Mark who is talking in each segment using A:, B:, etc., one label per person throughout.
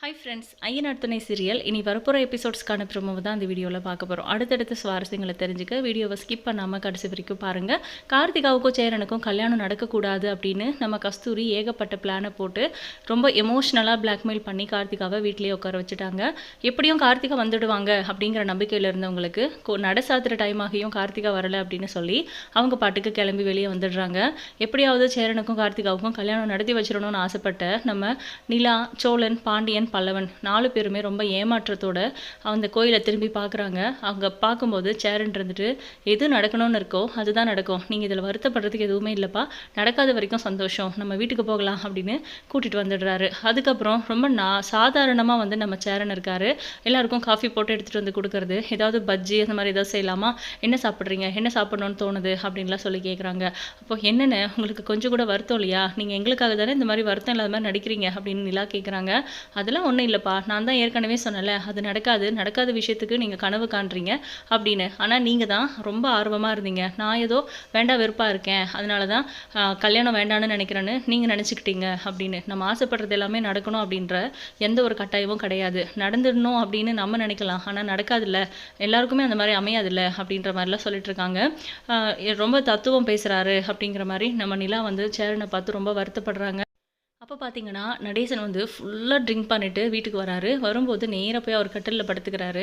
A: Hi friends Ayyanar துணை serial இனி வரப்போகிற எபிசோட்ஸ்க்கான ப்ரோமோவை தான் இந்த வீடியோவில் பார்க்க போகிறோம் அடுத்தடுத்த சுவாரஸ்யங்களை தெரிஞ்சுக்க வீடியோவை ஸ்கிப் பண்ணாமல் கடைசி வரைக்கும் பாருங்கள் கார்த்திகாவுக்கும் சேரனுக்கும் கல்யாணம் நடக்கக்கூடாது அப்படின்னு நம்ம கஸ்தூரி ஏகப்பட்ட பிளானை போட்டு ரொம்ப எமோஷ்னலாக பிளாக்மெயில் பண்ணி கார்த்திகாவை வீட்லேயே உட்கார வச்சுட்டாங்க. எப்படியும் கார்த்திகா வந்துடுவாங்க அப்படிங்கிற நம்பிக்கையில் இருந்தவங்களுக்கு கொ- நட சாத்துற டைம் ஆகியும் கார்த்திகா வரலை அப்படின்னு சொல்லி அவங்க பாட்டுக்கு கிளம்பி வெளியே வந்துடுறாங்க. எப்படியாவது சேரனுக்கும் கார்த்திகாவுக்கும் கல்யாணம் நடத்தி வச்சிடணும்னு ஆசைப்பட்ட நம்ம நிலா சோழன் பாண்டியன் பல்லவன். நாலு பேருமே ரொம்ப ஏமாற்றத்தோட அந்த கோயிலை திரும்பி பார்க்குறாங்க. அவங்க பார்க்கும்போது சேரன் இருந்துட்டு எது நடக்கணும்னு இருக்கோ அதுதான் நடக்கும். நீங்கள் இதில் வருத்தப்படுறதுக்கு எதுவுமே இல்லைப்பா. நடக்காத வரைக்கும் சந்தோஷம். நம்ம வீட்டுக்கு போகலாம் அப்படின்னு கூட்டிகிட்டு வந்துடுறாரு. அதுக்கப்புறம் ரொம்ப நா சாதாரணமாக வந்து நம்ம சேரன் இருக்காரு. எல்லாருக்கும் காஃபி போட்டு எடுத்துகிட்டு வந்து கொடுக்குறது ஏதாவது பஜ்ஜி அந்த மாதிரி ஏதாவது செய்யலாமா? என்ன சாப்பிட்றீங்க? என்ன சாப்பிடணும்னு தோணுது? அப்படின்லாம் சொல்லி கேட்குறாங்க அப்போ என்னென்ன? உங்களுக்கு கொஞ்சம் கூட வருத்தம் இல்லையா? நீங்கள் எங்களுக்காக தானே இந்த மாதிரி வருத்தம் இல்லாத மாதிரி நடிக்கிறீங்க? அப்படின்னு நிலா கேட்குறாங்க அதில் அதெல்லாம் ஒன்றும் இல்லைப்பா. நான் தான் ஏற்கனவே சொன்னல அது நடக்காது நடக்காத விஷயத்துக்கு நீங்கள் கனவு காண்றீங்க அப்படின்னு. ஆனால் நீங்கள் தான் ரொம்ப ஆர்வமாக இருந்தீங்க. நான் ஏதோ வேண்டா வெறுப்பாக இருக்கேன் அதனால தான் கல்யாணம் வேண்டான்னு நினைக்கிறேன்னு நீங்கள் நினச்சிக்கிட்டீங்க அப்படின்னு. நம்ம ஆசைப்படுறது எல்லாமே நடக்கணும் அப்படின்ற எந்த ஒரு கட்டாயமும் கிடையாது. நடந்துடணும் அப்படின்னு நம்ம நினைக்கலாம். ஆனால் நடக்காதுல்ல. எல்லாருக்குமே அந்த மாதிரி அமையாதில்ல அப்படின்ற மாதிரிலாம் சொல்லிட்டு இருக்காங்க ரொம்ப தத்துவம் பேசுகிறாரு அப்படிங்கிற மாதிரி நம்ம நிலா வந்து சேரனை பார்த்து ரொம்ப வருத்தப்படுறாங்க. அப்போ பார்த்தீங்கன்னா நடேசன் வந்து ஃபுல்லாக ட்ரிங்க் பண்ணிவிட்டு வீட்டுக்கு வராரு. வரும்போது நேராக போய் அவர் கட்டிலில் படுத்துக்கிறாரு.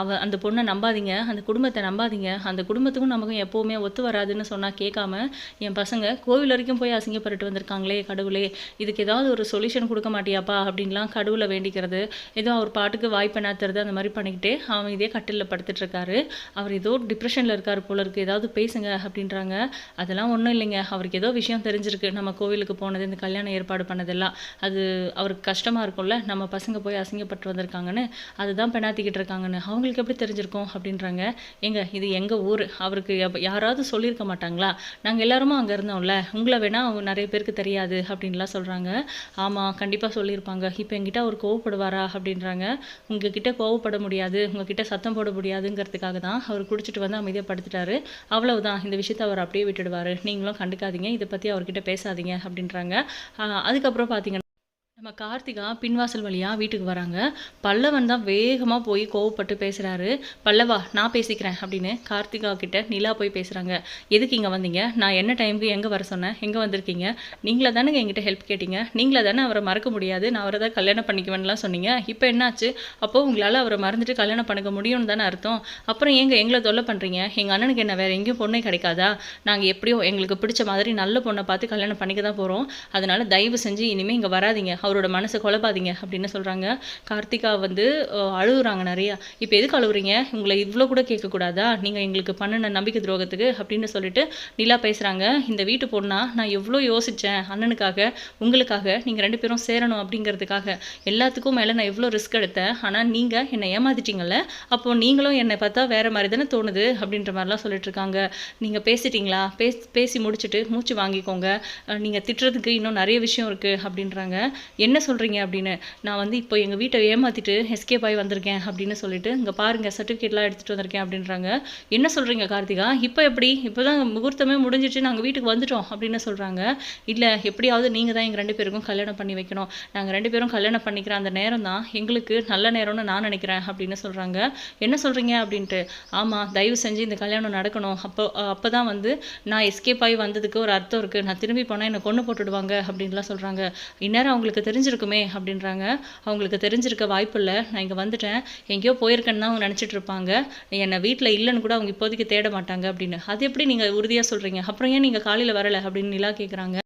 A: அவ அந்த பொண்ணை நம்பாதீங்க. அந்த குடும்பத்தை நம்பாதீங்க. அந்த குடும்பத்துக்கும் நமக்கும் எப்போவுமே ஒத்து வராதுன்னு சொன்னால் கேட்காம என் பசங்க கோவில் வரைக்கும் போய் அசிங்கப்பட்டு வந்திருக்காங்களே கடவுளே இதுக்கு ஏதாவது ஒரு சொல்யூஷன் கொடுக்க மாட்டியாப்பா அப்படின்லாம் கடவுளை வேண்டிக்கிறது. ஏதோ அவர் பாட்டுக்கு வாய்ப்பு நாத்துறது அந்த மாதிரி பண்ணிக்கிட்டு அவன் இதே கட்டிலில் படுத்துட்டு இருக்காரு அவர் ஏதோ டிப்ரெஷனில் இருக்கார் போல இருக்குது ஏதாவது பேசுங்க அப்படின்றாங்க. அதெல்லாம் ஒன்றும் இல்லைங்க. அவருக்கு ஏதோ விஷயம் தெரிஞ்சிருக்கு. நம்ம கோவிலுக்கு போனது இந்த கல்யாணம் ஏற்பாடு பண்ணதெல்லாம் அது அவருக்கு கஷ்டமாக இருக்கும்ல. நம்ம பசங்க போய் அசிங்கப்பட்டு வந்திருக்காங்கன்னு அதுதான் பெணாத்திக்கிட்டு இருக்காங்கன்னு. அவங்களுக்கு எப்படி தெரிஞ்சிருக்கும் அப்படின்றாங்க. எங்க இது எங்கள் ஊர்? அவருக்கு யாராவது சொல்லியிருக்க மாட்டாங்களா? நாங்கள் எல்லாருமே அங்கே இருந்தோம்ல. உங்களை வேணால் அவங்க நிறைய பேருக்கு தெரியாது அப்படின்லாம் சொல்கிறாங்க ஆமாம் கண்டிப்பாக சொல்லியிருப்பாங்க. இப்போ என்கிட்ட அவர் கோவப்படுவாரா அப்படின்றாங்க. உங்ககிட்ட கோவப்பட முடியாது. உங்ககிட்ட சத்தம் போட முடியாதுங்கிறதுக்காக தான் அவர் குடிச்சிட்டு வந்து அமைதியாக படுத்துட்டாரு. அவ்வளவுதான். இந்த விஷயத்தை அவர் அப்படியே விட்டுடுவார். நீங்களும் கண்டுக்காதீங்க. இதை பற்றி அவர்கிட்ட பேசாதீங்க அப்படின்றாங்க. அதுக்கப்புறம் பார்த்தீங்கன்னா நம்ம கார்த்திகா பின்வாசல் வழியாக வீட்டுக்கு வராங்க. பல்லவன் தான் வேகமாக போய் கோவப்பட்டு பேசுகிறாரு பல்லவா நான் பேசிக்கிறேன் அப்படின்னு கார்த்திகா கிட்ட நிலா போய் பேசுகிறாங்க எதுக்கு இங்கே வந்தீங்க? நான் என்ன டைமுக்கு எங்கே வர சொன்னேன்? எங்கே வந்திருக்கீங்க? நீங்களே தானேங்க எங்கிட்ட ஹெல்ப் கேட்டீங்க? நீங்களே தானே அவரை மறக்க முடியாது? நான் அவரை தான் கல்யாணம் பண்ணிக்குவேன்லாம் சொன்னீங்க. இப்போ என்னாச்சு? அப்போது உங்களால் அவரை மறந்துட்டு கல்யாணம் பண்ணிக்க முடியும்னு தானே அர்த்தம். அப்புறம் ஏங்க எங்களை தொல்லை பண்ணுறீங்க எங்கள் அண்ணனுக்கு என்ன வேறு எங்கேயும் பொண்ணே கிடைக்காதா? நாங்கள் எப்படியோ எங்களுக்கு பிடிச்ச மாதிரி நல்ல பொண்ணை பார்த்து கல்யாணம் பண்ணிக்க தான் போகிறோம் அதனால் தயவு செஞ்சு இனிமேல் இங்கே வராதீங்க. அவரோட மனசை குழப்பாதீங்க அப்படின்னு சொல்கிறாங்க கார்த்திகா வந்து அழுகுறாங்க நிறையா. இப்போ எதுக்கு அழுகுறீங்க உங்களை இவ்வளோ கூட கேட்கக்கூடாதா? நீங்கள் எங்களுக்கு பண்ணின நம்பிக்கை துரோகத்துக்கு அப்படின்னு சொல்லிட்டு நிலா பேசுகிறாங்க இந்த வீட்டு பொண்ணா? நான் எவ்வளோ யோசித்தேன் அண்ணனுக்காக உங்களுக்காக நீங்கள் ரெண்டு பேரும் சேரணும் அப்படிங்கிறதுக்காக. எல்லாத்துக்கும் மேலே நான் எவ்வளோ ரிஸ்க் எடுத்தேன். ஆனால் நீங்கள் என்னை ஏமாத்திட்டீங்கல்ல? அப்போ நீங்களும் என்னை பார்த்தா வேறு மாதிரி தானே தோணுது? அப்படின்ற மாதிரிலாம் சொல்லிட்டு இருக்காங்க. நீங்கள் பேசிட்டீங்களா? பேசி பேசி முடிச்சுட்டு மூச்சு வாங்கிக்கோங்க. நீங்கள் திட்டுறதுக்கு இன்னும் நிறைய விஷயம் இருக்குது அப்படின்றாங்க. என்ன சொல்கிறீங்க அப்படின்னு? நான் வந்து இப்போ எங்கள் வீட்டை ஏமாற்றிட்டு எஸ்கேப் ஆகி வந்திருக்கேன் அப்படின்னு சொல்லிட்டு இங்கே பாருங்கள் சர்டிஃபிகேட்லாம் எடுத்துகிட்டு வந்திருக்கேன் அப்படின்றாங்க. என்ன சொல்கிறீங்க கார்த்திகா? இப்போ எப்படி? இப்போ தான் முகூர்த்தமே முடிஞ்சிட்டு நாங்கள் வீட்டுக்கு வந்துட்டோம் அப்படின்னு சொல்கிறாங்க இல்லை எப்படியாவது நீங்கள் தான் எங்கள் ரெண்டு பேருக்கும் கல்யாணம் பண்ணி வைக்கணும். நாங்கள் ரெண்டு பேரும் கல்யாணம் பண்ணிக்கிற அந்த நேரம் தான் எங்களுக்கு நல்ல நேரம்னு நான் நினைக்கிறேன் அப்படின்னு சொல்கிறாங்க என்ன சொல்கிறீங்க அப்படின்ட்டு? ஆமாம் தயவு செஞ்சு இந்த கல்யாணம் நடக்கணும். அப்போ அப்போ தான் வந்து நான் எஸ்கேப் ஆகி வந்ததுக்கு ஒரு அர்த்தம் இருக்குது நான் திரும்பி போனால் என்னை கொண்டு போட்டுடுவாங்க அப்படின்லாம் சொல்கிறாங்க இந்நேரம் அவங்களுக்கு தெரிஞ்சிருக்குமே அப்படின்றாங்க. அவங்களுக்கு தெரிஞ்சிருக்க வாய்ப்பு இல்லை நான் இங்கே வந்துட்டேன். எங்கேயோ போயிருக்கேன்னு தான் அவங்க நினச்சிட்டு இருப்பாங்க. என்னை வீட்டில் இல்லைன்னு கூட அவங்க இப்போதைக்கு தேட மாட்டாங்க அப்படின்னு. அது எப்படி நீங்கள் உறுதியாக சொல்கிறீங்க அப்புறம் ஏன் நீங்கள் காலையில் வரலை அப்படின்னு நிலா கேட்குறாங்க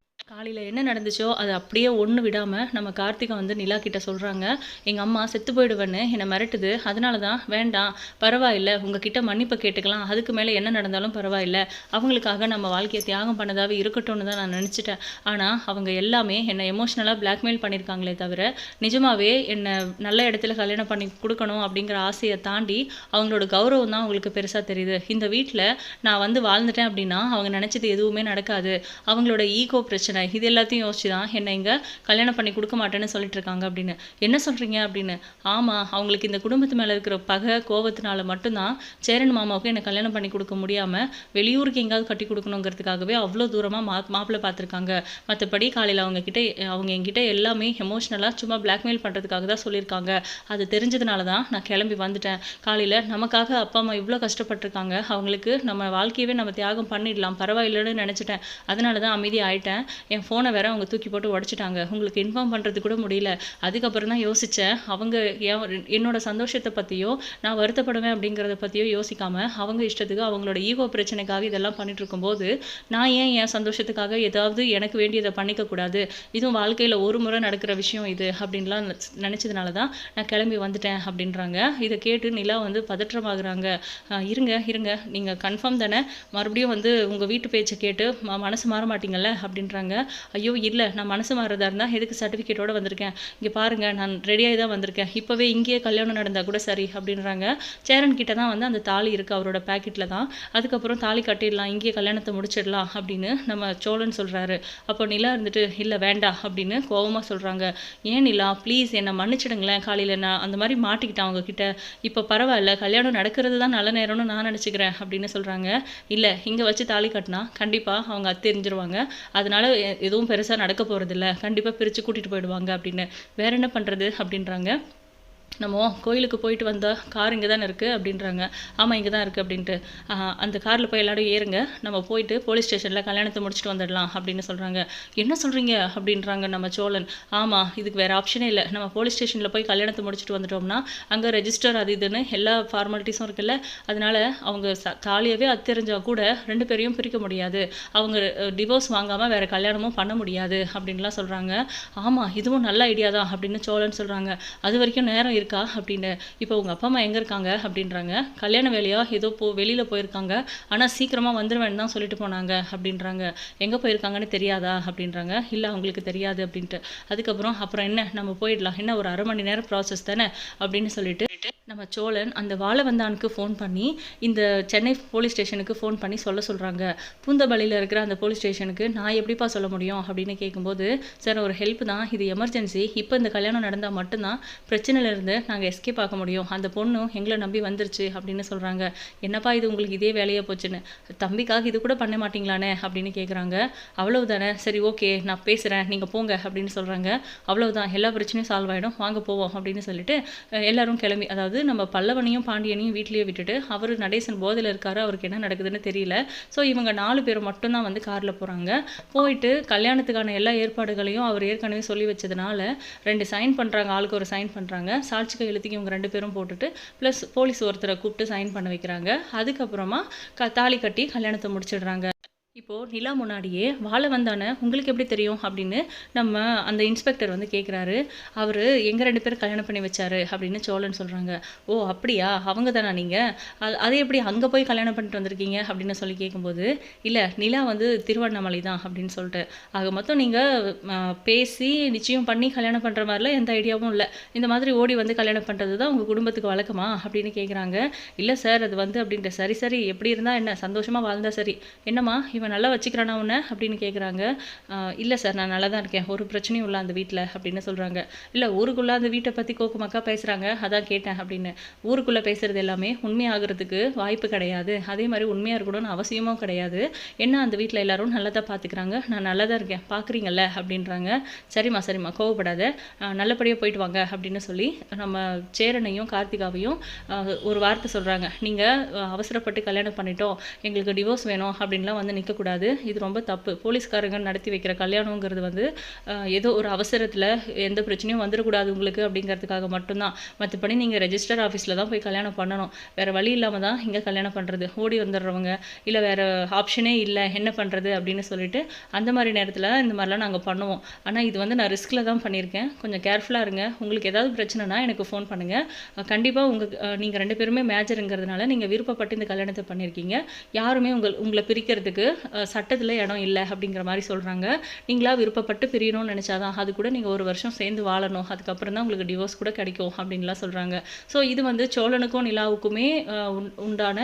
A: காலையில் என்ன நடந்துச்சோ அது அப்படியே ஒன்று விடாமல் நம்ம கார்த்திகா வந்து நிலா கிட்ட சொல்கிறாங்க எங்கள் அம்மா செத்து போயிடுவேன்னு என்னை மிரட்டுது. அதனால தான் வேண்டாம். பரவாயில்ல. உங்ககிட்ட மன்னிப்பை கேட்டுக்கலாம். அதுக்கு மேலே என்ன நடந்தாலும் பரவாயில்ல. அவங்களுக்காக நம்ம வாழ்க்கையை தியாகம் பண்ணதாகவே இருக்கட்டும்னு தான் நான் நினச்சிட்டேன். ஆனால் அவங்க எல்லாமே என்னை எமோஷ்னலாக பிளாக்மெயில் பண்ணியிருக்காங்களே தவிர நிஜமாகவே என்னை நல்ல இடத்துல கல்யாணம் பண்ணி கொடுக்கணும் அப்படிங்கிற ஆசையை தாண்டி அவங்களோட கௌரவம் தான் அவங்களுக்கு பெருசாக தெரியுது. இந்த வீட்டில் நான் வந்து வாழ்ந்துட்டேன் அப்படின்னா அவங்க நினச்சது எதுவுமே நடக்காது. அவங்களோட ஈகோ பிரச்சனை இது எல்லாத்தையும் யோசிச்சு தான் என்னை இங்கே கல்யாணம் பண்ணி கொடுக்க மாட்டேன்னு சொல்லிட்டு இருக்காங்க அப்படின்னு. என்ன சொல்கிறீங்க அப்படின்னு? ஆமாம் அவங்களுக்கு இந்த குடும்பத்து மேலே இருக்கிற பகை கோபத்தினால மட்டும்தான் சேரன் மாமாவுக்கு என்னை கல்யாணம் பண்ணி கொடுக்க முடியாமல் வெளியூருக்கு எங்கேயாவது கட்டி கொடுக்கணுங்கிறதுக்காகவே அவ்வளோ தூரமாக மா மாப்பிள்ளை பார்த்துருக்காங்க. மற்றபடி காலையில் அவங்க கிட்ட அவங்க என்கிட்ட எல்லாமே எமோஷ்னலாக சும்மா பிளாக்மெயில் பண்ணுறதுக்காக தான் சொல்லியிருக்காங்க. அது தெரிஞ்சதுனால தான் நான் கிளம்பி வந்துட்டேன். காலையில் நமக்காக அப்பா அம்மா இவ்வளோ கஷ்டப்பட்டிருக்காங்க. அவங்களுக்கு நம்ம வாழ்க்கையவே நம்ம தியாகம் பண்ணிடலாம். பரவாயில்லைன்னு நினச்சிட்டேன். அதனால தான் அமைதி ஆயிட்டேன் என் ஃபோனை வேற அவங்க தூக்கி போட்டு உடச்சிட்டாங்க. உங்களுக்கு இன்ஃபார்ம் பண்ணுறது கூட முடியல. அதுக்கப்புறம் தான் யோசித்தேன் அவங்க என்னோட சந்தோஷத்தை பற்றியோ நான் வருத்தப்படுவேன் அப்படிங்கிறத பற்றியோ யோசிக்காமல் அவங்க இஷ்டத்துக்கு அவங்களோட ஈகோ பிரச்சனைக்காக இதெல்லாம் பண்ணிட்டு இருக்கும்போது நான் ஏன் என் சந்தோஷத்துக்காக ஏதாவது எனக்கு வேண்டியதை பண்ணிக்கக்கூடாது இதுவும் வாழ்க்கையில் ஒரு முறை நடக்கிற விஷயம் இது அப்படின்லாம் நினச்சதுனால தான் நான் கிளம்பி வந்துட்டேன் அப்படின்றாங்க. இதை கேட்டு நிலா வந்து பதற்றமாகறாங்க. இருங்க இருங்க. நீங்கள் கன்ஃபார்ம் தானே? மறுபடியும் வந்து உங்கள் வீட்டு பேச்சை கேட்டு ம மனசு மாற மாட்டீங்கல்ல? அப்படின்றாங்க. ஐயோ இல்லை நான் மனசு மாறதா இருந்தால் எதுக்கு சர்டிஃபிகேட்டோடு வந்திருக்கேன்? இங்கே பாருங்கள் நான் ரெடியாகி தான் வந்திருக்கேன். இப்போவே இங்கேயே கல்யாணம் நடந்தால் கூட சரி அப்படின்றாங்க. சேரன் கிட்ட தான் வந்து அந்த தாலி இருக்குது அவரோட பேக்கெட்டில் தான். அதுக்கப்புறம் தாலி கட்டிடலாம் இங்கேயே கல்யாணத்தை முடிச்சிடலாம் அப்படின்னு நம்ம சோழன் சொல்கிறாரு அப்போ நிலா இருந்துட்டு இல்லை வேண்டாம் அப்படின்னு கோவமாக சொல்கிறாங்க ஏன் நிலா ப்ளீஸ் என்னை மன்னிச்சிடுங்களேன் காலையில் நான் அந்த மாதிரி மாட்டிக்கிட்டேன் அவங்கக்கிட்ட இப்போ பரவாயில்ல கல்யாணம் நடக்கிறது தான் நல்ல நேரம்னு நான் நினச்சிக்கிறேன் அப்படின்னு சொல்கிறாங்க இல்லை இங்கே வச்சு தாலி கட்டினா கண்டிப்பாக அவங்க அத்தை தெரிஞ்சிருவாங்க எதுவும் பெருசாக நடக்க போகிறதில்ல கண்டிப்பாக பிரித்து கூட்டிகிட்டு போயிடுவாங்க அப்படின்னு. வேற என்ன பண்ணுறது அப்படின்றாங்க. நம்ம கோயிலுக்கு போயிட்டு வந்தால் கார் இங்கே தானே இருக்குது அப்படின்றாங்க. ஆமாம் இங்கே தான் இருக்குது அப்படின்ட்டு அந்த காரில் போய் எல்லாரும் ஏறுங்க. நம்ம போயிட்டு போலீஸ் ஸ்டேஷனில் கல்யாணத்தை முடிச்சுட்டு வந்துடலாம் அப்படின்னு சொல்கிறாங்க என்ன சொல்கிறீங்க அப்படின்றாங்க நம்ம சோழன். ஆமாம் இதுக்கு வேறு ஆப்ஷனே இல்லை. நம்ம போலீஸ் ஸ்டேஷனில் போய் கல்யாணத்தை முடிச்சுட்டு வந்துட்டோம்னா அங்கே ரெஜிஸ்டர் அது இதுன்னு எல்லா ஃபார்மாலிட்டிஸும் இருக்குல்ல. அதனால் அவங்க ச தாலியவே அத்தெரிஞ்சால் கூட ரெண்டு பேரையும் பிரிக்க முடியாது. அவங்க டிவோர்ஸ் வாங்காமல் வேறு கல்யாணமும் பண்ண முடியாது அப்படின்லாம் சொல்கிறாங்க ஆமாம் இதுவும் நல்ல ஐடியா தான் அப்படின்னு சோழன் சொல்கிறாங்க அது வரைக்கும் நேரம் இருக்கா அப்படின்னு. இப்போ உங்கள் அப்பா அம்மா எங்கே இருக்காங்க அப்படின்றாங்க. கல்யாண வேலையா? ஏதோ போ வெளியில் போயிருக்காங்க. ஆனால் சீக்கிரமாக வந்துடுவேன் தான் சொல்லிட்டு போனாங்க அப்படின்றாங்க. எங்கே போயிருக்காங்கன்னு தெரியாதா அப்படின்றாங்க. இல்லை அவங்களுக்கு தெரியாது அப்படின்ட்டு. அதுக்கப்புறம் அப்புறம் என்ன? நம்ம போயிடலாம். என்ன ஒரு அரை மணி நேரம் ப்ராசஸ் தானே? அப்படின்னு சொல்லிட்டு நம்ம சோழன் அந்த வாழவந்தானுக்கு ஃபோன் பண்ணி இந்த சென்னை போலீஸ் ஸ்டேஷனுக்கு ஃபோன் பண்ணி சொல்ல சொல்கிறாங்க பூந்தபலியில் இருக்கிற அந்த போலீஸ் ஸ்டேஷனுக்கு நான் எப்படிப்பா சொல்ல முடியும் அப்படின்னு கேட்கும்போது சார் ஒரு ஹெல்ப் தான். இது எமர்ஜென்சி இப்போ இந்த கல்யாணம் நடந்தால் மட்டும்தான் பிரச்சனையிலேருந்து நாங்கள் எஸ்கேப் ஆக முடியும். அந்த பொண்ணும் எங்களை நம்பி வந்துருச்சு அப்படின்னு சொல்கிறாங்க என்னப்பா இது உங்களுக்கு இதே வேலையாக போச்சுன்னு? தம்பிக்காக இது கூட பண்ண மாட்டிங்களானே? அப்படின்னு கேட்குறாங்க அவ்வளவுதானே? சரி ஓகே நான் பேசுகிறேன் நீங்கள் போங்க அப்படின்னு சொல்கிறாங்க அவ்வளவுதான். எல்லா பிரச்சனையும் சால்வ் ஆகிடும் வாங்க போவோம் அப்படின்னு சொல்லிட்டு எல்லாரும் கிளம்பி அதாவது நம்ம பல்லவனையும் பாண்டியனையும் வீட்லேயே விட்டுட்டு அவர் நடேசன் போதையில் இருக்காரு. அவருக்கு என்ன நடக்குதுன்னு தெரியல. ஸோ இவங்க நாலு பேர் மட்டும்தான் வந்து காரில் போகிறாங்க போயிட்டு கல்யாணத்துக்கான எல்லா ஏற்பாடுகளையும் அவர் ஏற்கனவே சொல்லி வச்சதுனால ரெண்டு சைன் பண்ணுறாங்க ஆளுக்கு ஒரு சைன் பண்ணுறாங்க சாட்சி கையெழுத்துக்கு இவங்க ரெண்டு பேரும் போட்டுட்டு ப்ளஸ் போலீஸ் ஒருத்தரை கூப்பிட்டு சைன் பண்ண வைக்கிறாங்க. அதுக்கப்புறமா க தாலி கட்டி கல்யாணத்தை முடிச்சிடுறாங்க. இப்போது நிலா முன்னாடியே வாழ வந்தானே உங்களுக்கு எப்படி தெரியும் அப்படின்னு நம்ம அந்த இன்ஸ்பெக்டர் வந்து கேட்குறாரு அவர் எங்கள் ரெண்டு பேரும் கல்யாணம் பண்ணி வச்சாரு? அப்படின்னு சோழன் சொல்கிறாங்க ஓ அப்படியா? அவங்க தானா நீங்கள் அது அதை எப்படி அங்கே போய் கல்யாணம் பண்ணிட்டு வந்திருக்கீங்க? அப்படின்னு சொல்லி கேட்கும்போது இல்லை நிலா வந்து திருவண்ணாமலை தான் அப்படின்னு சொல்லிட்டு. ஆக மொத்தம் நீங்கள் பேசி நிச்சயம் பண்ணி கல்யாணம் பண்ணுற மாதிரிலாம் எந்த ஐடியாவும் இல்லை. இந்த மாதிரி ஓடி வந்து கல்யாணம் பண்ணுறது தான் உங்கள் குடும்பத்துக்கு வழக்கமா? அப்படின்னு கேட்குறாங்க இல்லை சார் அது வந்து அப்படின்ட்டு. சரி சரி. எப்படி இருந்தால் என்ன? சந்தோஷமாக வாழ்ந்தால் சரி. என்னம்மா இவன் நல்லா வச்சுக்கிறானா உன்னை அப்படின்னு கேட்குறாங்க இல்லை சார் நான் நல்லா தான் இருக்கேன். ஒரு பிரச்சனையும் இல்லை அந்த வீட்டில் அப்படின்னு சொல்கிறாங்க இல்லை ஊருக்குள்ளே அந்த வீட்டை பற்றி கோக்குமாக்கா பேசுகிறாங்க அதான் கேட்டேன் அப்படின்னு. ஊருக்குள்ளே பேசுகிறது எல்லாமே உண்மையாகிறதுக்கு வாய்ப்பு கிடையாது. அதே மாதிரி உண்மையாக இருக்கணும்னு அவசியமும் கிடையாது. என்ன அந்த வீட்டில் எல்லோரும் நல்லா தான் பார்த்துக்கிறாங்க நான் நல்லா தான் இருக்கேன். பார்க்குறீங்கல்ல அப்படின்றாங்க. சரிம்மா சரிம்மா. கோவப்படாத. நல்லபடியாக போயிட்டு வாங்க அப்படின்னு சொல்லி நம்ம சேரனையும் கார்த்திகாவையும் ஒரு வார்த்தை சொல்கிறாங்க நீங்கள் அவசரப்பட்டு கல்யாணம் பண்ணிட்டோம். எங்களுக்கு டிவோர்ஸ் வேணும் அப்படின்லாம் வந்து நிற்க நடத்தக்கூடாது இது ரொம்ப தப்பு. போலீஸ்காரங்க நடத்தி வைக்கிற கல்யாணங்கிறது வந்து ஏதோ ஒரு அவசரத்தில் எந்த பிரச்சனையும் வந்துடக்கூடாது உங்களுக்கு அப்படிங்கிறதுக்காக மட்டும்தான். மற்றபடி நீங்கள் ரெஜிஸ்டர் ஆஃபீஸில் தான் போய் கல்யாணம் பண்ணணும். வேறு வழி இல்லாமல் தான் இங்கே கல்யாணம் பண்ணுறது ஓடி வந்துடுறவங்க இல்லை வேறு ஆப்ஷனே இல்லை என்ன பண்ணுறது அப்படின்னு சொல்லிட்டு அந்த மாதிரி நேரத்தில் இந்த மாதிரிலாம் நாங்கள் பண்ணுவோம். ஆனால் இது வந்து நான் ரிஸ்கில் தான் பண்ணியிருக்கேன். கொஞ்சம் கேர்ஃபுல்லாக இருங்க. உங்களுக்கு ஏதாவது பிரச்சனைனா எனக்கு ஃபோன் பண்ணுங்கள் கண்டிப்பாக உங்கள் நீங்கள் ரெண்டு பேருமே மேஜருங்கிறதுனால நீங்கள் விருப்பப்பட்டு இந்த கல்யாணத்தை பண்ணியிருக்கீங்க. யாருமே உங்கள் உங்களை பிரிக்கிறதுக்கு சட்டத்தில் இடம் இல்லை அப்படிங்கிற மாதிரி சொல்கிறாங்க நீங்களா விருப்பப்பட்டு பிரியணும்னு நினச்சாதான் அது கூட நீங்கள் ஒரு வருஷம் சேர்ந்து வாழணும். அதுக்கப்புறம் தான் உங்களுக்கு டிவோர்ஸ் கூட கிடைக்கும் அப்படின்லாம் சொல்கிறாங்க ஸோ இது வந்து சோழனுக்கும் நிலாவுக்குமே உண்- உண்டான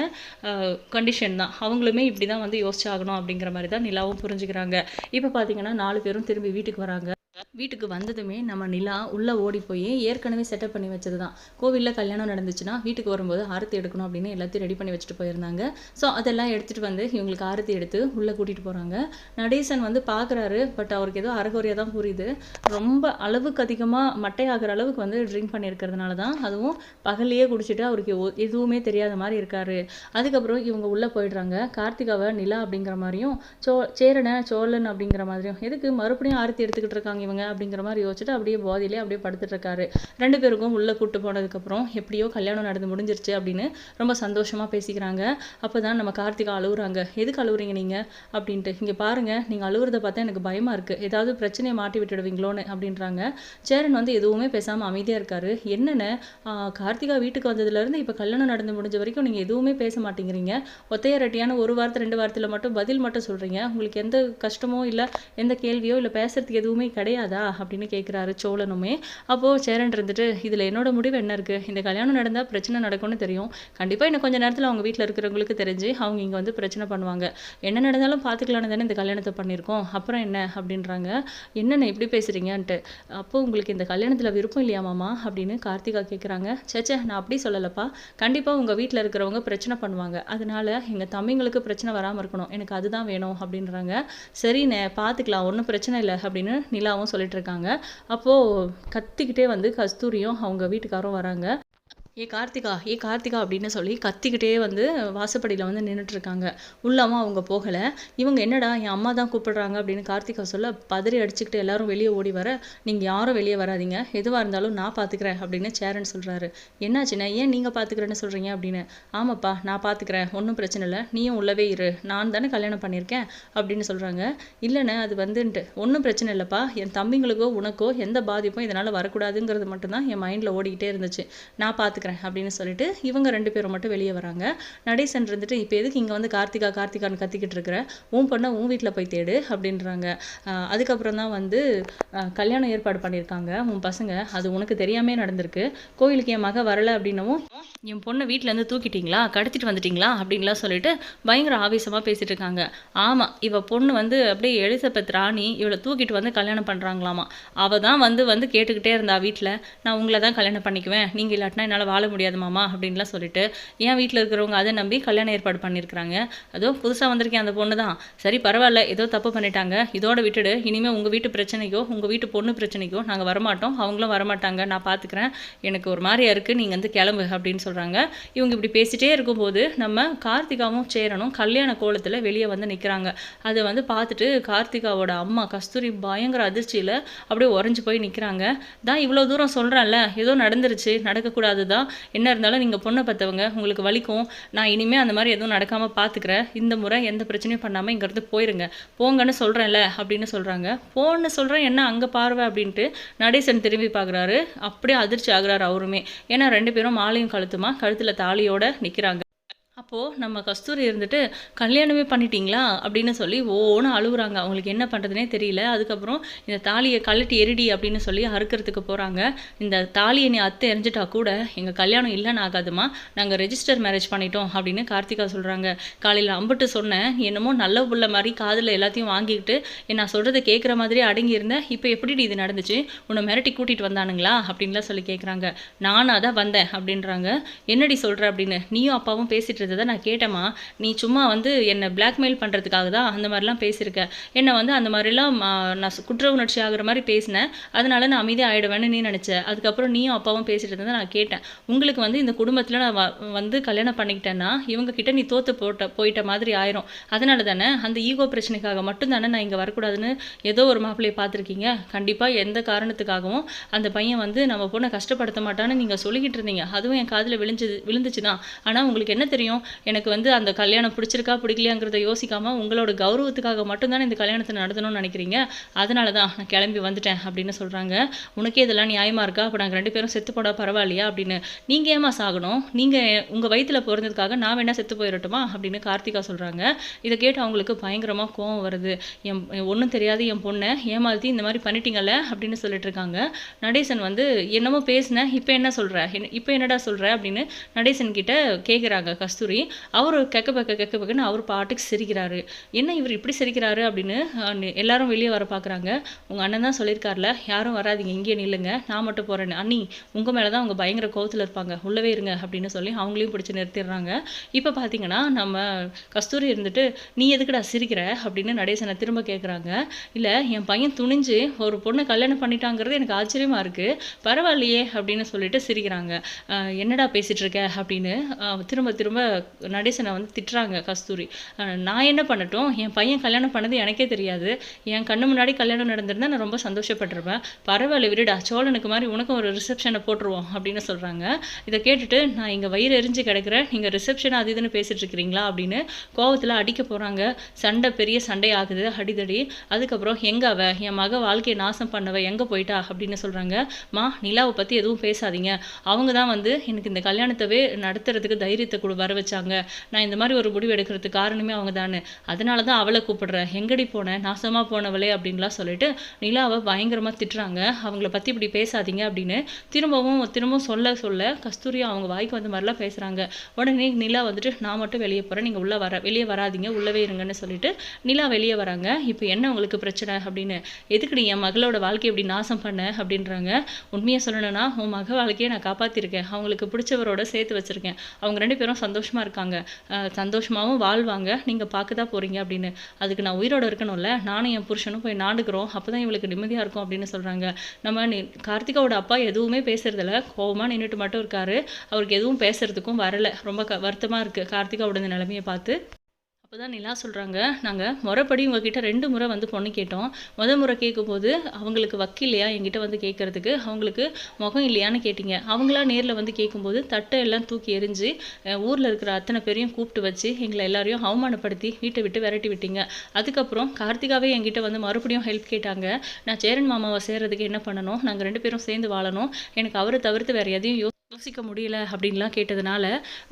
A: கண்டிஷன் தான். அவங்களுமே இப்படி தான் வந்து யோசிச்சாகணும் அப்படிங்கிற மாதிரி தான் நிலாவும் புரிஞ்சுக்கிறாங்க. இப்போ பார்த்தீங்கன்னா நாலு பேரும் திரும்பி வீட்டுக்கு வராங்க. வீட்டுக்கு வந்ததுமே நம்ம நிலா உள்ளே ஓடி போய் ஏற்கனவே செட்டப் பண்ணி வச்சது தான் கோவிலில் கல்யாணம் நடந்துச்சுன்னா வீட்டுக்கு வரும்போது ஆரத்தி எடுக்கணும் அப்படின்னு எல்லாத்தையும் ரெடி பண்ணி வச்சுட்டு போயிருந்தாங்க. ஸோ அதெல்லாம் எடுத்துகிட்டு வந்து இவங்களுக்கு ஆரத்தி எடுத்து உள்ளே கூட்டிகிட்டு போகிறாங்க நடேசன் வந்து பார்க்குறாரு பட் அவருக்கு ஏதோ அறகுறையாக தான் புரியுது. ரொம்ப அளவுக்கு அதிகமாக மட்டையாகிற அளவுக்கு வந்து ட்ரிங்க் பண்ணியிருக்கிறதுனால தான் அதுவும் பகல்லையே குடிச்சிட்டு அவருக்கு எதுவுமே தெரியாத மாதிரி இருக்காரு. அதுக்கப்புறம் இவங்க உள்ளே போயிடுறாங்க. கார்த்திகாவை நிலா அப்படிங்கிற மாதிரியும் சோ சேரனை சோழன் அப்படிங்கிற மாதிரியும் எதுக்கு மறுபடியும் ஆரத்தி எடுத்துக்கிட்டு இருக்காங்க இவங்க அப்படிங்கிற மாதிரி யோசிச்சுட்டு அப்படியே போதையிலே அப்படியே படுத்துட்ருக்காரு ரெண்டு பேருக்கும் உள்ளே கூப்பிட்டு போனதுக்கப்புறம் எப்படியோ கல்யாணம் நடந்து முடிஞ்சிருச்சு அப்படின்னு ரொம்ப சந்தோஷமாக பேசிக்கிறாங்க. அப்போ தான் நம்ம கார்த்திகா அழுகுறாங்க எதுக்கு அழுகுறீங்க நீங்கள் அப்படின்ட்டு. இங்கே பாருங்கள் நீங்கள் அழுகுறத பார்த்தா எனக்கு பயமாக இருக்குது ஏதாவது பிரச்சனையை மாட்டி விட்டுடுவீங்களோன்னு அப்படின்றாங்க. சேரன் வந்து எதுவுமே பேசாமல் அமைதியாக இருக்காரு. என்னென்ன? கார்த்திகா வீட்டுக்கு வந்ததுலேருந்து இப்போ கல்யாணம் நடந்து முடிஞ்ச வரைக்கும் நீங்கள் எதுவுமே பேச மாட்டேங்கிறீங்க. ஒத்தையரட்டியான ஒரு வாரத்தை ரெண்டு வாரத்தில் மட்டும் பதில் மட்டும் சொல்கிறீங்க உங்களுக்கு எந்த கஷ்டமோ இல்லை எந்த கேள்வியோ இல்லை பேசுறதுக்கு எதுவுமே கிடையாது. அப்படின்னு கேட்குறாரு சோழனுமே. அப்போது சேரன் இருந்துட்டு இதில் என்னோட முடிவு என்ன இருக்குது இந்த கல்யாணம் நடந்தால் பிரச்சனை நடக்கும்னு தெரியும். கண்டிப்பாக இன்னும் கொஞ்சம் நேரத்தில் அவங்க வீட்டில் இருக்கிறவங்களுக்கு தெரிஞ்சு அவங்க இங்கே வந்து பிரச்சனை பண்ணுவாங்க. என்ன நடந்தாலும் பார்த்துக்கலான்னு தானே இந்த கல்யாணத்தை பண்ணியிருக்கோம் அப்புறம் என்ன? அப்படின்றாங்க. என்னென்ன இப்படி பேசுகிறீங்கன்ட்டு அப்போது உங்களுக்கு இந்த கல்யாணத்தில் விருப்பம் இல்லையா மாமா? அப்படின்னு கார்த்திகா கேட்குறாங்க சேச்சே நான் அப்படி சொல்லலப்பா. கண்டிப்பாக உங்கள் வீட்டில் இருக்கிறவங்க பிரச்சனை பண்ணுவாங்க. அதனால எங்கள் தம்பிங்களுக்கு பிரச்சனை வராமல் இருக்கணும். எனக்கு அதுதான் வேணும். அப்படின்றாங்க. சரிண்ணே பார்த்துக்கலாம் ஒன்றும் பிரச்சனை இல்லை. அப்படின்னு நிலாவும் சொல்லிட்டு இருக்காங்க. அப்போது கத்திக்கிட்டே வந்து கஸ்தூரியும் அவங்க வீட்டுக்காரரும் வராங்க. ஏ கார்த்திகா ஏ கார்த்திகா அப்படின்னு சொல்லி கத்திக்கிட்டே வந்து வாசப்படியில் வந்து நின்றுட்டுருக்காங்க உள்ளாமல் அவங்க போகலை. இவங்க என்னடா என் அம்மா தான் கூப்பிடுறாங்க அப்படின்னு கார்த்திகா சொல்ல பதறி அடிச்சுக்கிட்டு எல்லாரும் வெளியே ஓடி வர நீங்கள் யாரும் வெளியே வராதீங்க. எதுவாக இருந்தாலும் நான் பார்த்துக்கிறேன் அப்படின்னு சேரன் சொல்கிறாரு என்னாச்சுண்ணே ஏன் நீங்கள் பார்த்துக்கிறேன்னு சொல்கிறீங்க அப்படின்னு. ஆமாப்பா நான் பார்த்துக்கிறேன் ஒன்றும் பிரச்சனை இல்லை. நீயும் உள்ளவே இரு. நான் தானே கல்யாணம் பண்ணியிருக்கேன் அப்படின்னு சொல்கிறாங்க இல்லைண்ணே அது வந்துன்ட்டு. ஒன்றும் பிரச்சனை இல்லைப்பா. என் தம்பிங்களுக்கோ உனக்கோ எந்த பாதிப்பும் இதனால் வரக்கூடாதுங்கிறது மட்டும்தான் என் மைண்டில் ஓடிக்கிட்டே இருந்துச்சு. நான் பார்த்துக்கிறேன் அப்படின்னு சொல்லிட்டு இவங்க ரெண்டு பேரும் மட்டும் வெளியே வராங்க. நடேசன் இருந்துட்டு இப்போ எதுக்கு இங்கே வந்து கார்த்திகா கார்த்திகான்னு கத்திக்கிட்டு இருக்கிற? உன் பொண்ணை உன் வீட்டில் போய் தேடு அப்படின்றாங்க. அதுக்கப்புறம் தான் வந்து கல்யாணம் ஏற்பாடு பண்ணியிருக்காங்க உன் பசங்க. அது உனக்கு தெரியாமே நடந்திருக்கு. கோயிலுக்கு என் மக வரலை அப்படின்னவும் என் பொண்ணை வீட்டிலேருந்து தூக்கிட்டீங்களா? கடத்திட்டு வந்துட்டீங்களா? அப்படின்லாம் சொல்லிட்டு பயங்கர ஆவேசமாக பேசிட்டு இருக்காங்க. ஆமாம் இவ பொண்ணு வந்து அப்படியே எலிசபெத் ராணி இவளை தூக்கிட்டு வந்து கல்யாணம் பண்ணுறாங்களாமா அவள் தான் வந்து வந்து கேட்டுக்கிட்டே இருந்தா வீட்டில் நான் உங்களை தான் கல்யாணம் பண்ணிக்குவேன். நீங்கள் இல்லாட்டினா என்னால் வாழ முடியாது மாமா அப்படின்லாம் சொல்லிட்டு என் வீட்டில் இருக்கிறவங்க அதை நம்பி கல்யாணம் ஏற்பாடு பண்ணியிருக்கிறாங்க. அதோ புதுசாக வந்திருக்கேன் அந்த பொண்ணு தான். சரி பரவாயில்ல ஏதோ தப்பு பண்ணிட்டாங்க. இதோட விட்டுடு இனிமேல் உங்கள் வீட்டு பிரச்சனைக்கோ உங்கள் வீட்டு பொண்ணு பிரச்சனைக்கோ நாங்கள் வரமாட்டோம். அவங்களும் வரமாட்டாங்க. நான் பார்த்துக்கிறேன் எனக்கு ஒரு மாதிரியா இருக்குது நீங்கள் வந்து கிளம்பு அப்படின்னு சொல்கிறாங்க இவங்க இப்படி பேசிட்டே இருக்கும்போது நம்ம கார்த்திகாவும் சேரனும் கல்யாண கோலத்தில் வெளியே வந்து நிற்கிறாங்க அதை வந்து பார்த்துட்டு கார்த்திகாவோட அம்மா கஸ்தூரி பயங்கர அதிர்ச்சியில் அப்படியே உறைஞ்சு போய் நிற்கிறாங்க தான் இவ்வளோ தூரம் சொல்கிறேன்ல ஏதோ நடந்துருச்சு. நடக்கக்கூடாது தான் என்ன இருந்தாலும் நீங்கள் பொண்ணை பார்த்தவங்க உங்களுக்கு வலிக்கும். நான் இனிமேல் அந்த மாதிரி எதுவும் நடக்காமல் பார்த்துக்கிறேன் இந்த முறை எந்த பிரச்சனையும் பண்ணாமல் இங்கேருந்து போயிருங்க. போங்கன்னு சொல்கிறேன்ல அப்படின்னு சொல்கிறாங்க போன்னு சொல்கிறேன் என்ன அங்கே பார்வை? அப்படின்ட்டு நடேசன் திரும்பி பார்க்குறாரு அப்படியே அதிர்ச்சி ஆகுறாரு அவருமே. ஏன்னா ரெண்டு பேரும் மாலையும் கழுத்துமா கழுத்தில் தாலியோடு நிற்கிறாங்க அப்போது நம்ம கஸ்தூரி இருந்துட்டு கல்யாணமே பண்ணிட்டீங்களா? அப்படின்னு சொல்லி ஓன்னு அழுகுறாங்க அவங்களுக்கு என்ன பண்ணுறதுனே தெரியல. அதுக்கப்புறம் இந்த தாலியை கழட்டி எரிடி அப்படின்னு சொல்லி அறுக்கிறதுக்கு போகிறாங்க இந்த தாலியை நீ அத்தை எரிஞ்சிட்டா கூட எங்கள் கல்யாணம் இல்லைன்னு ஆகாதுமா. நாங்கள் ரெஜிஸ்டர் மேரேஜ் பண்ணிட்டோம் அப்படின்னு கார்த்திகா சொல்கிறாங்க காலையில் அம்பிட்டு சொன்னேன். என்னமோ நல்ல புள்ள மாதிரி காதில் எல்லாத்தையும் வாங்கிக்கிட்டு நான் சொல்கிறத கேட்குற மாதிரி அடங்கி இருந்தேன் இப்போ எப்படி இது நடந்துச்சு? உன்னை மிரட்டி கூட்டிகிட்டு வந்தானுங்களா? அப்படின்லாம் சொல்லி கேட்குறாங்க நானாக தான் வந்தேன் அப்படின்றாங்க. என்னடி சொல்கிற அப்படின்னு. நீயும் அப்பாவும் பேசிட்டு பேசுகிறத நான் கேட்டேம்மா. நீ சும்மா வந்து என்னை பிளாக்மெயில் பண்ணுறதுக்காக தான் அந்த மாதிரிலாம் பேசியிருக்க. என்னை வந்து அந்த மாதிரிலாம் நான் குற்ற உணர்ச்சி ஆகிற மாதிரி பேசினேன் அதனால நான் அமைதியாக ஆயிடுவேன்னு நீ நினச்ச. அதுக்கப்புறம் நீயும் அப்பாவும் பேசிட்டு இருந்ததை நான் கேட்டேன். உங்களுக்கு வந்து இந்த குடும்பத்தில் நான் வ- வந்து கல்யாணம் பண்ணிக்கிட்டேன்னா இவங்க கிட்ட நீ தோற்று போட்ட போயிட்ட மாதிரி ஆயிரும். அதனால தானே அந்த ஈகோ பிரச்சனைக்காக மட்டும் தானே நான் இங்கே வரக்கூடாதுன்னு ஏதோ ஒரு மாப்பிள்ளையை பார்த்துருக்கீங்க. கண்டிப்பாக எந்த காரணத்துக்காகவும் அந்த பையன் வந்து நம்ம பொண்ணை கஷ்டப்படுத்த மாட்டான்னு நீங்கள் சொல்லிக்கிட்டு இருந்தீங்க. அதுவும் என் காதில் விழுஞ்சு விழுந்துச்சு தான் ஆனால் உங்களுக்கு என்ன தெரியும்? எனக்கு வந்து அந்த கல்யாணம் பிடிச்சிருக்கா பிடிக்கலையாங்கிறத யோசிக்காமல் உங்களோட கௌரவத்துக்காக மட்டும்தானே இந்த கல்யாணத்தை நடத்தணும்னு நினைக்கிறீங்க. அதனால தான் நான் கிளம்பி வந்துட்டேன் அப்படின்னு சொல்கிறாங்க உனக்கே இதெல்லாம் நியாயமாக இருக்கா? அப்போ நாங்கள் ரெண்டு பேரும் செத்து போட பரவாயில்லையா? அப்படின்னு. நீங்கள் ஏமா சாகணும்? நீங்கள் உங்கள் வயிற்றில் பிறந்ததுக்காக நான் வேணால் செத்து போயிடட்டுமா? அப்படின்னு கார்த்திகா சொல்கிறாங்க இதை கேட்டு அவங்களுக்கு பயங்கரமாக கோவம் வருது. என் ஒன்றும் தெரியாது என் பொண்ணை. ஏமாற்றி இந்த மாதிரி பண்ணிட்டீங்கல்ல? அப்படின்னு சொல்லிட்டு இருக்காங்க. நடேசன் வந்து என்னமோ பேசினேன் இப்போ என்ன சொல்கிற இப்போ என்னடா சொல்கிற அப்படின்னு நடேசன் கிட்ட கேட்குறாங்க கஸ்தூரி அவர் கெக்க பக்க கெக்க பக்கன்னு அவர் பாட்டுக்கு சிரிக்கிறாரு. என்ன இவர் இப்படி சிரிக்கிறாரு அப்படின்னு எல்லாரும் வெளியே வர பார்க்குறாங்க உங்கள் அண்ணன் தான் சொல்லியிருக்காருல யாரும் வராதிங்க இங்கேயே நில்லுங்க நான் மட்டும் போகிறேன்னு அண்ணி உங்கள் மேலே தான் அவங்க பயங்கர கோவத்தில் இருப்பாங்க உள்ளவே இருங்க அப்படின்னு சொல்லி அவங்களையும் பிடிச்சி நிறுத்திடுறாங்க. இப்போ பார்த்தீங்கன்னா நம்ம கஸ்தூரி இருந்துட்டு நீ எதுக்குடா சிரிக்கிற? அப்படின்னு நடேசனை திரும்ப கேட்குறாங்க இல்லை என் பையன் துணிஞ்சு ஒரு பொண்ணை கல்யாணம் பண்ணிட்டாங்கிறது எனக்கு ஆச்சரியமாக இருக்குது பரவாயில்லையே அப்படின்னு சொல்லிட்டு சிரிக்கிறாங்க. என்னடா பேசிகிட்டு இருக்க? அப்படின்னு திரும்ப திரும்ப நடேசனை வந்து திட்டுறாங்க கஸ்தூரி. நான் என்ன பண்ணட்டும்? என் பையன் கல்யாணம் பண்ணது எனக்கே தெரியாது. என் கண்ணு முன்னாடி கல்யாணம் நடந்திருந்தா நான் ரொம்ப சந்தோஷப்பட்டிருப்பேன். பரவாயில்ல விடுடா சோழனுக்கு மாதிரி உனக்கும் ஒரு ரிசப்ஷனை போட்டுருவோம் அப்படின்னு சொல்கிறாங்க இதை கேட்டுட்டு நான் இங்கே வயிறு எரிஞ்சு கிடக்கிறேன். நீங்கள் ரிசப்ஷன் அது இதுன்னு பேசிகிட்டு இருக்கிறீங்களா? அப்படின்னு கோவத்தில் அடிக்க போகிறாங்க சண்டை பெரிய சண்டை ஆகுது அடிதடி. அதுக்கப்புறம் எங்கே அவ? என் மக வாழ்க்கையை நாசம் பண்ணவ எங்கே போயிட்டா? அப்படின்னு சொல்கிறாங்க மா நிலாவை பற்றி எதுவும் பேசாதீங்க. அவங்க தான் வந்து எனக்கு இந்த கல்யாணத்தவே நடத்துறதுக்கு தைரியத்தை கொடு வர வச்சாங்க. நான் இந்த மாதிரி ஒரு முடிவு எடுக்கிறதுக்கு காரணமே அவங்க தானே அதனால தான் அவளை கூப்பிடுறேன். எங்கடி போனேன் நாசமாக போனவளே அப்படின்லாம் சொல்லிட்டு நிலாவை பயங்கரமாக திட்டுறாங்க. அவங்கள பற்றி இப்படி பேசாதீங்க அப்படின்னு திரும்பவும் திரும்பவும் சொல்ல சொல்ல கஸ்தூரி அவங்க வாய்க்கு வந்த மாதிரிலாம் பேசுகிறாங்க உடனே நிலா வந்துட்டு நான் மட்டும் வெளியே போகிறேன் நீங்கள் உள்ளே வர வெளியே வராதிங்க. உள்ளவே இருங்கன்னு சொல்லிட்டு நிலா வெளியே வராங்க. இப்போ என்ன உங்களுக்கு பிரச்சனை? அப்படின்னு. எதுக்கு நீ என் மகளோட வாழ்க்கையை எப்படி நாசம் பண்ண? அப்படின்றாங்க. உண்மையை சொல்லணும்னா உன் மக வாழ்க்கையை நான் காப்பாற்றிருக்கேன் அவங்களுக்கு பிடிச்சவரோட சேர்த்து வச்சுருக்கேன். அவங்க ரெண்டு பேரும் சந்தோஷம் சந்தோஷமாக இருக்காங்க. சந்தோஷமாகவும் வாழ்வாங்க. நீங்கள் பார்க்க தான் போகிறீங்க அப்படின்னு. அதுக்கு நான் உயிரோடு இருக்கணும்ல. நானும் என் புருஷனும் போய் நாடுக்கிறோம் அப்போ தான் இவளுக்கு நிம்மதியாக இருக்கும் அப்படின்னு சொல்கிறாங்க நம்ம கார்த்திகாவோட அப்பா எதுவுமே பேசுறதில்ல. கோபமாக நின்றுட்டு மட்டும் இருக்காரு. அவருக்கு எதுவும் பேசுறதுக்கும் வரலை. ரொம்ப க வருத்தமாக இருக்குது கார்த்திகாவோட இந்த நிலைமையை பார்த்து. அப்போ தான் நிலா சொல்கிறாங்க நாங்கள் முறைப்படி உங்ககிட்ட ரெண்டு முறை வந்து பொண்ணு கேட்டோம். முத முறை கேட்கும்போது அவங்களுக்கு வக்கு இல்லையா? எங்கிட்ட வந்து கேட்குறதுக்கு அவங்களுக்கு முகம் இல்லையான்னு கேட்டிங்க. அவங்களா நேரில் வந்து கேட்கும்போது தட்டை எல்லாம் தூக்கி எரிஞ்சு ஊரில் இருக்கிற அத்தனை பேரையும் கூப்பிட்டு வச்சு எங்களை எல்லாரையும் அவமானப்படுத்தி வீட்டை விட்டு விரட்டி விட்டீங்க. அதுக்கப்புறம் கார்த்திகாவே என்கிட்ட வந்து மறுபடியும் ஹெல்ப் கேட்டாங்க. நான் சேரன் மாமாவை சேர்றதுக்கு என்ன பண்ணணும்? நாங்கள் ரெண்டு பேரும் சேர்ந்து வாழணும். எனக்கு அவரை தவிர்த்து வேறு எதையும் யோசிக்க முடியல அப்படின்லாம் கேட்டதுனால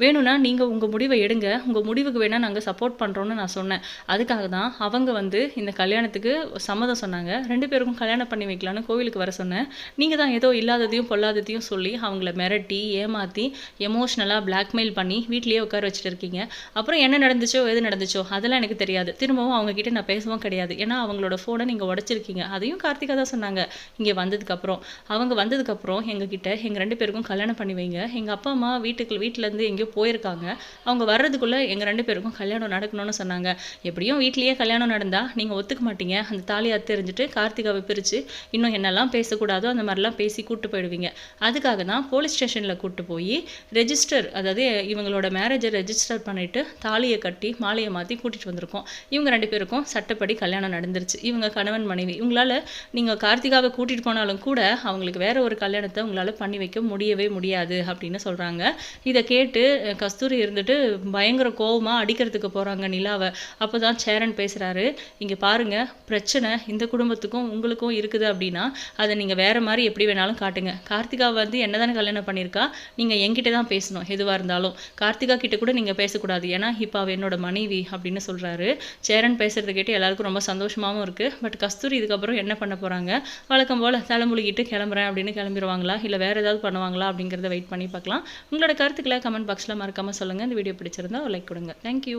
A: வேணும்னா நீங்கள் உங்கள் முடிவை எடுங்க. உங்கள் முடிவுக்கு வேணால் நாங்கள் சப்போர்ட் பண்ணுறோன்னு நான் சொன்னேன். அதுக்காக தான் அவங்க வந்து இந்த கல்யாணத்துக்கு சம்மதம் சொன்னாங்க. ரெண்டு பேருக்கும் கல்யாணம் பண்ணி வைக்கலான்னு கோவிலுக்கு வர சொன்னேன். நீங்கள் தான் ஏதோ இல்லாததையும் பொல்லாததையும் சொல்லி அவங்கள மிரட்டி ஏமாற்றி எமோஷ்னலாக பிளாக்மெயில் பண்ணி வீட்லேயே உட்கார வச்சுட்டு இருக்கீங்க. அப்புறம் என்ன நடந்துச்சோ எது நடந்துச்சோ அதெல்லாம் எனக்கு தெரியாது. திரும்பவும் அவங்கக்கிட்ட நான் பேசவும் கிடையாது. ஏன்னா அவங்களோட ஃபோனை நீங்கள் உடச்சிருக்கீங்க. அதையும் கார்த்திகா தான் சொன்னாங்க. இங்கே வந்ததுக்கப்புறம். அவங்க வந்ததுக்கப்புறம் எங்ககிட்ட எங்கள் ரெண்டு பேருக்கும் கல்யாணம் பண்ணி வைங்க எங்கள் அப்பா அம்மா வீட்டுக்கு வீட்டிலேருந்து எங்கேயோ போயிருக்காங்க. அவங்க வர்றதுக்குள்ளே எங்கள் ரெண்டு பேருக்கும் கல்யாணம் நடக்கணும்னு சொன்னாங்க. எப்படியும் வீட்லேயே கல்யாணம் நடந்தால் நீங்கள் ஒத்துக்க மாட்டீங்க. அந்த தாலியை தெரிஞ்சுட்டு கார்த்திகாவை பிரித்து இன்னும் என்னெல்லாம் பேசக்கூடாதோ அந்த மாதிரிலாம் பேசி கூப்பிட்டு போயிடுவீங்க. அதுக்காக தான் போலீஸ் ஸ்டேஷனில் கூப்பிட்டு போய் ரெஜிஸ்டர் அதாவது இவங்களோட மேரேஜை ரெஜிஸ்டர் பண்ணிவிட்டு தாலியை கட்டி மாலையை மாற்றி கூட்டிகிட்டு வந்திருக்கோம். இவங்க ரெண்டு பேருக்கும் சட்டப்படி கல்யாணம் நடந்துருச்சு. இவங்க கணவன் மனைவி. இவங்களால் நீங்கள் கார்த்திகாவை கூட்டிகிட்டு போனாலும் கூட அவங்களுக்கு வேற ஒரு கல்யாணத்தை உங்களால் பண்ணி வைக்க முடியவே முடியாது. முடியாது அப்படின்னு சொல்கிறாங்க இதை கேட்டு கஸ்தூரி இருந்துட்டு பயங்கர கோபமாக அடிக்கிறதுக்கு போகிறாங்க நிலாவை. அப்போ தான் சேரன் பேசுகிறாரு இங்கே பாருங்கள் பிரச்சனை இந்த குடும்பத்துக்கும் உங்களுக்கும் இருக்குது அப்படின்னா அதை நீங்கள் வேறு மாதிரி எப்படி வேணாலும் காட்டுங்க. கார்த்திகா வந்து என்ன தானே கல்யாணம் பண்ணியிருக்கா? நீங்கள் என்கிட்ட தான் பேசணும் எதுவாக இருந்தாலும். கார்த்திகா கிட்ட கூட நீங்கள் பேசக்கூடாது. ஏன்னா இப்போ அவள் என்னோட மனைவி அப்படின்னு சொல்கிறாரு சேரன் பேசுகிறத கேட்டு எல்லாருக்கும் ரொம்ப சந்தோஷமாகவும் இருக்குது பட் கஸ்தூரி இதுக்கப்புறம் என்ன பண்ண போகிறாங்க வழக்கம் போல் தலைமுழுகிட்டு கிளம்புறேன் அப்படின்னு கிளம்பிடுவாங்களா இல்லை வேறு ஏதாவது பண்ணுவாங்களா? அப்படிங்கிறத வெயிட் பண்ணி பார்க்கலாம். உங்களோட கருத்துக்களை கமெண்ட் பாக்ஸில் மறக்காமல் சொல்லுங்கள் இந்த வீடியோ பிடிச்சிருந்தா லைக் கொடுங்க. தேங்க்யூ